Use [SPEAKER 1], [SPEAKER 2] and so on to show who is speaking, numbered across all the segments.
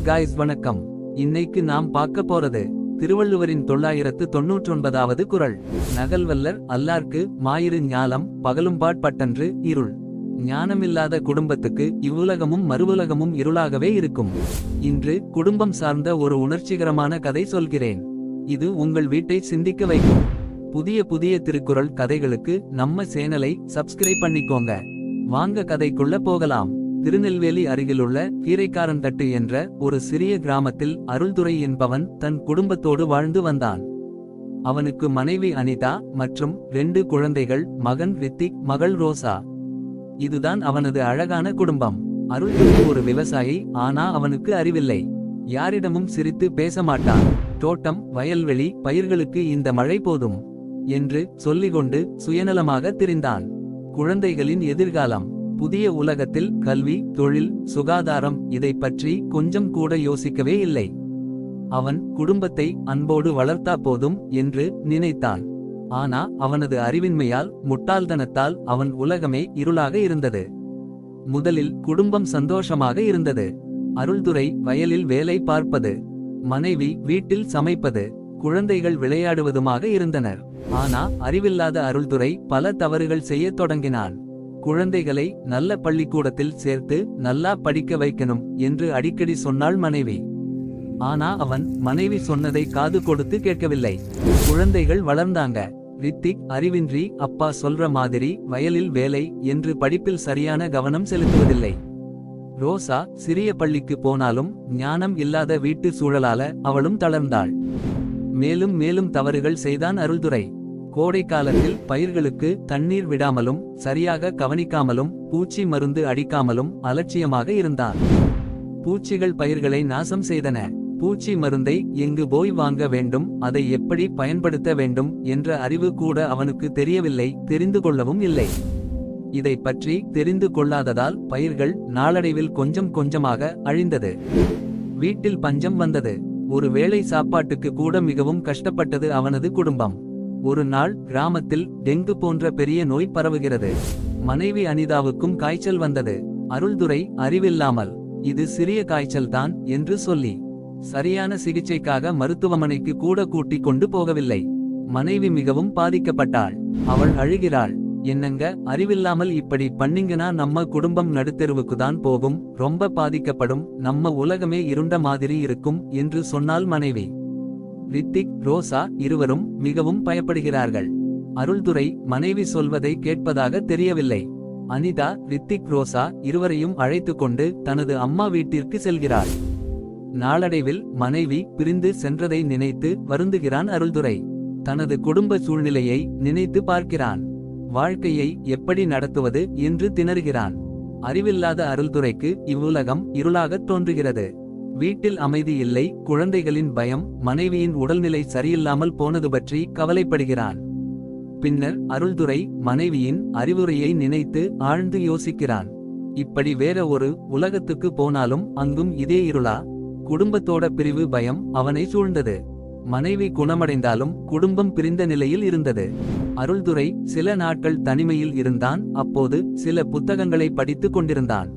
[SPEAKER 1] Hi guys வணக்கம். இன்னைக்கு நாம் பார்க்க போறது திருவள்ளுவரின் தொள்ளாயிரத்து தொன்னூற்றொன்பதாவது குரல். நகல்வல்லர் அல்லார்க்கு மாயிரு ஞாலம் பகலும்பாட் பட்டன்று இருள். ஞானமில்லாத குடும்பத்துக்கு இவ்வுலகமும் மறுவுலகமும் இருளாகவே இருக்கும். இன்று குடும்பம் சார்ந்த ஒரு உணர்ச்சிகரமான கதை சொல்கிறேன். இது உங்கள் வீட்டை சிந்திக்க வைக்கும். புதிய புதிய திருக்குறள் கதைகளுக்கு நம்ம சேனலை சப்ஸ்கிரைப் பண்ணிக்கோங்க. வாங்க கதைக்குள்ள போகலாம். திருநெல்வேலி அருகிலுள்ள கீரைக்காரன்தட்டு என்ற ஒரு சிறிய கிராமத்தில் அருள்துரை என்பவன் தன் குடும்பத்தோடு வாழ்ந்து வந்தான். அவனுக்கு மனைவி அனிதா மற்றும் ரெண்டு குழந்தைகள் மகன் ரித்திக் மகள் ரோசா. இதுதான் அவனது அழகான குடும்பம். அருள்துறை ஒரு விவசாயி ஆனா அவனுக்கு அறிவில்லை. யாரிடமும் சிரித்து பேச மாட்டான் தோட்டம் வயல்வெளி பயிர்களுக்கு இந்த மழை போதும். என்று சொல்லிக்கொண்டு சுயநலமாக திரிந்தான். குழந்தைகளின் எதிர்காலம். புதிய உலகத்தில் கல்வி தொழில் சுகாதாரம் இதை பற்றி கொஞ்சம் கூட யோசிக்கவே இல்லை. அவன் குடும்பத்தை அன்போடு வளர்த்தா போதும் என்று நினைத்தான். ஆனா அவனது அறிவின்மையால் முட்டாள்தனத்தால் அவன் உலகமே இருளாக இருந்தது. முதலில் குடும்பம் சந்தோஷமாக இருந்தது. அருள்துறை வயலில் வேலை பார்ப்பது மனைவி வீட்டில் சமைப்பது குழந்தைகள் விளையாடுவதுமாக இருந்தனர். ஆனா அறிவில்லாத அருள்துரை பல தவறுகள் செய்யத் தொடங்கினான். குழந்தைகளை நல்ல பள்ளிக்கூடத்தில் சேர்த்து நல்லா படிக்க வைக்கணும் என்று அடிக்கடி சொன்னாள் மனைவி. ஆனா அவன் மனைவி சொன்னதை காது கொடுத்து கேட்கவில்லை. குழந்தைகள் வளர்ந்தாங்க. ரித்திக் அறிவின்றி அப்பா சொல்ற மாதிரி வயலில் வேலை என்று படிப்பில் சரியான கவனம் செலுத்துவதில்லை. ரோசா சிறிய பள்ளிக்கு போனாலும் ஞானம் இல்லாத வீட்டு சூழலால அவளும் தளர்ந்தாள். மேலும் மேலும் தவறுகள் செய்தான் அருள்துரை கோடை காலத்தில் பயிர்களுக்கு தண்ணீர் விடாமலும் சரியாக கவனிக்காமலும் பூச்சி மருந்து அடிக்காமலும் அலட்சியமாக இருந்தார். பூச்சிகள் பயிர்களை நாசம் செய்தன. பூச்சி மருந்தை எங்கு போய் வாங்க வேண்டும் அதை எப்படி பயன்படுத்த வேண்டும் என்ற அறிவு கூட அவனுக்கு தெரியவில்லை தெரிந்து கொள்ளவும் இல்லை. இதை பற்றி தெரிந்து கொள்ளாததால் பயிர்கள் நாளடைவில் கொஞ்சம் கொஞ்சமாக அழிந்தது. வீட்டில் பஞ்சம் வந்தது. ஒரு வேளை சாப்பாட்டுக்கு கூட மிகவும் கஷ்டப்பட்டது அவனது குடும்பம். ஒரு நாள் கிராமத்தில் டெங்கு போன்ற பெரிய நோய் பரவுகிறது. மனைவி அனிதாவுக்கும் காய்ச்சல் வந்தது. அருள்துரை அறிவில்லாமல் இது சிறிய காய்ச்சல் தான் என்று சொல்லி சரியான சிகிச்சைக்காக மருத்துவமனைக்கு கூட கூட்டிக் கொண்டு போகவில்லை. மனைவி மிகவும் பாதிக்கப்பட்டாள். அவள் அழுகிறாள். என்னங்க அறிவில்லாமல் இப்படி பண்ணீங்கன்னா நம்ம குடும்பம் நடுத்தெருவுக்கு தான் போகும். ரொம்ப பாதிக்கப்படும். நம்ம உலகமே இருண்ட மாதிரி இருக்கும் என்று சொன்னாள் மனைவி. ரித்திக் ரோசா இருவரும் மிகவும் பயப்படுகிறார்கள். அருள்துரை மனைவி சொல்வதை கேட்பதாக தெரியவில்லை. அனிதா ரித்திக் ரோசா இருவரையும் அழைத்து கொண்டு தனது அம்மா வீட்டிற்கு செல்கிறார் நாளடைவில் மனைவி பிரிந்து சென்றதை நினைத்து வருந்துகிறான் அருள்துரை. தனது குடும்ப சூழ்நிலையை நினைத்து பார்க்கிறான். வாழ்க்கையை எப்படி நடத்துவது என்று திணறுகிறான். அறிவில்லாத அருள்துறைக்கு இவ்வுலகம் இருளாகத் தோன்றுகிறது. வீட்டில் அமைதி இல்லை குழந்தைகளின் பயம் மனைவியின் உடல்நிலை சரியில்லாமல் போனது பற்றி கவலைப்படுகிறான். பின்னர் அருள்துரை மனைவியின் அறிவுரையை நினைத்து ஆழ்ந்து யோசிக்கிறான். இப்படி வேற ஒரு உலகத்துக்கு போனாலும் அங்கும் இதே இருளா? குடும்பத்தோட பிரிவு பயம் அவனை சூழ்ந்தது. மனைவி குணமடைந்தாலும் குடும்பம் பிரிந்த நிலையில் இருந்தது. அருள்துறை சில நாட்கள் தனிமையில் இருந்தான் அப்போது சில புத்தகங்களை படித்துக் கொண்டிருந்தான்.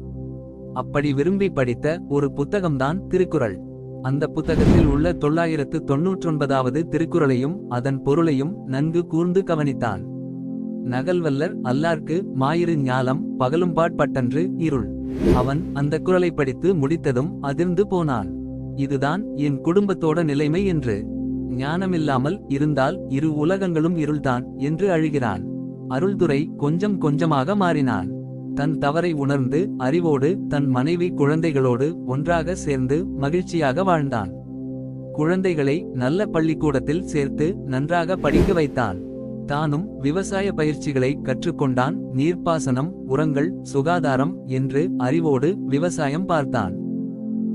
[SPEAKER 1] அப்படி விரும்பி படித்த ஒரு புத்தகம்தான் திருக்குறள். அந்த புத்தகத்தில் உள்ள தொள்ளாயிரத்து தொன்னூற்றொன்பதாவது திருக்குறளையும் அதன் பொருளையும் நன்கு கூர்ந்து கவனித்தான். நகல்வல்லர் அல்லார்க்கு மாயிரு ஞாலம் பகலும்பாட் பட்டன்று இருள். அவன் அந்த குரலை படித்து முடித்ததும் அதிர்ந்து போனான். இதுதான் என் குடும்பத்தோட நிலைமை என்று. ஞானமில்லாமல் இருந்தால் இரு உலகங்களும் இருள்தான் என்று அழுகிறான். அருள்துறை கொஞ்சம் கொஞ்சமாக மாறினான். தன் தவறை உணர்ந்து அறிவோடு தன் மனைவி குழந்தைகளோடு ஒன்றாக சேர்ந்து மகிழ்ச்சியாக வாழ்ந்தான். குழந்தைகளை நல்ல பள்ளிக்கூடத்தில் சேர்த்து நன்றாக படிக்க வைத்தான். தானும் விவசாய பயிற்சிகளை கற்றுக்கொண்டான். நீர்ப்பாசனம் உரங்கள் சுகாதாரம் என்று அறிவோடு விவசாயம் பார்த்தான்.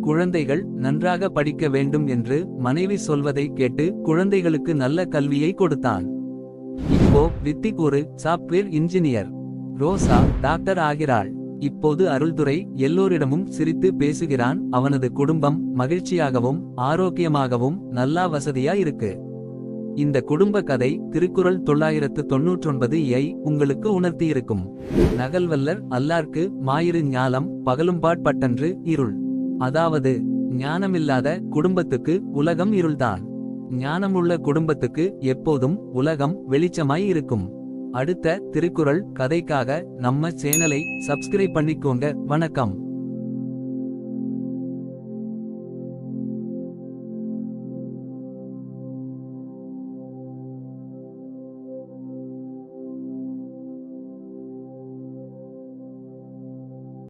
[SPEAKER 1] குழந்தைகள் நன்றாக படிக்க வேண்டும் என்று மனைவி சொல்வதை கேட்டு குழந்தைகளுக்கு நல்ல கல்வியை கொடுத்தான். இப்போ வித்திக் ஒரு சாப்ட்வேர் இன்ஜினியர். ரோசா டாக்டர் ஆகிறாள். இப்போது அருள்துரை எல்லோரிடமும் சிரித்து பேசுகிறான். அவனது குடும்பம் மகிழ்ச்சியாகவும் ஆரோக்கியமாகவும் நல்லா வசதியா இருக்கு இந்த குடும்ப கதை திருக்குறள் தொள்ளாயிரத்து தொன்னூற்றொன்பது ஐ உங்களுக்கு உணர்த்தியிருக்கும். நகல்வல்லர் அல்லார்க்கு மாயிரு ஞாலம் பகலும்பாட்பட்டன்று இருள். அதாவது ஞானமில்லாத குடும்பத்துக்கு உலகம் இருள்தான். ஞானமுள்ள குடும்பத்துக்கு எப்போதும் உலகம் வெளிச்சமாய் இருக்கும். அடுத்த திருக்குறள் கதைக்காக நம்ம சேனலை சப்ஸ்கிரைப் பண்ணிக்கோங்க. வணக்கம்.